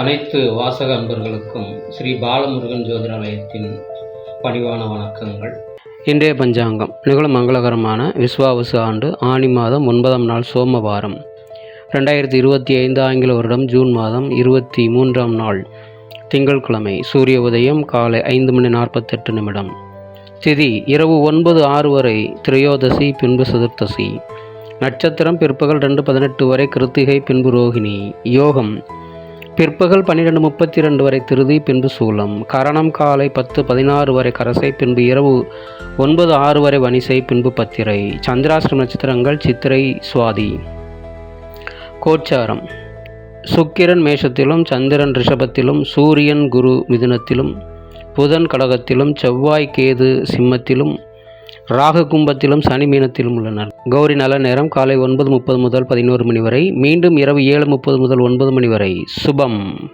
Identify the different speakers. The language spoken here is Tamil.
Speaker 1: அனைத்து வாசக அன்பர்களுக்கும் ஸ்ரீ பாலமுருகன் ஜோதிடாலயத்தின் பணிவான வணக்கங்கள். இன்றைய பஞ்சாங்கம் நிகழும் மங்களகரமான விஸ்வாவசு ஆண்டு ஆனி மாதம் ஒன்பதாம் நாள் சோமவாரம். ரெண்டாயிரத்தி இருபத்தி ஐந்து ஆங்கில வருடம் ஜூன் மாதம் இருபத்தி மூன்றாம் நாள் திங்கட்கிழமை சூரிய உதயம் காலை ஐந்து மணி நாற்பத்தெட்டு நிமிடம். திதி இரவு ஒன்பது ஆறு வரை திரையோதசி பின்பு சதுர்த்தசி. நட்சத்திரம் பிற்பகல் ரெண்டு பதினெட்டு வரை கிருத்திகை பின்பு ரோகிணி. யோகம் பிற்பகல் பன்னிரெண்டு முப்பத்தி ரெண்டு வரை திருதி பின்பு சூலம். கரணம் காலை பத்து பதினாறு வரை கரசை பின்பு இரவு ஒன்பது ஆறு வரை வனிசை பின்பு பத்திரை. சந்திராஷ்டிரம் நட்சத்திரங்கள் சித்திரை சுவாதி. கோச்சாரம். சுக்கிரன் மேஷத்திலும் சந்திரன் ரிஷபத்திலும் சூரியன் குரு மிதுனத்திலும் புதன் கடகத்திலும் செவ்வாய் கேது சிம்மத்திலும் ராகு கும்பத்திலும் சனி மீனத்திலும் உள்ளனர் கௌரி நல்ல நேரம் காலை ஒன்பது முப்பது முதல் பதினோரு மணி வரை. மீண்டும் இரவு ஏழு முப்பது முதல் ஒன்பது மணி வரை. சுபம்.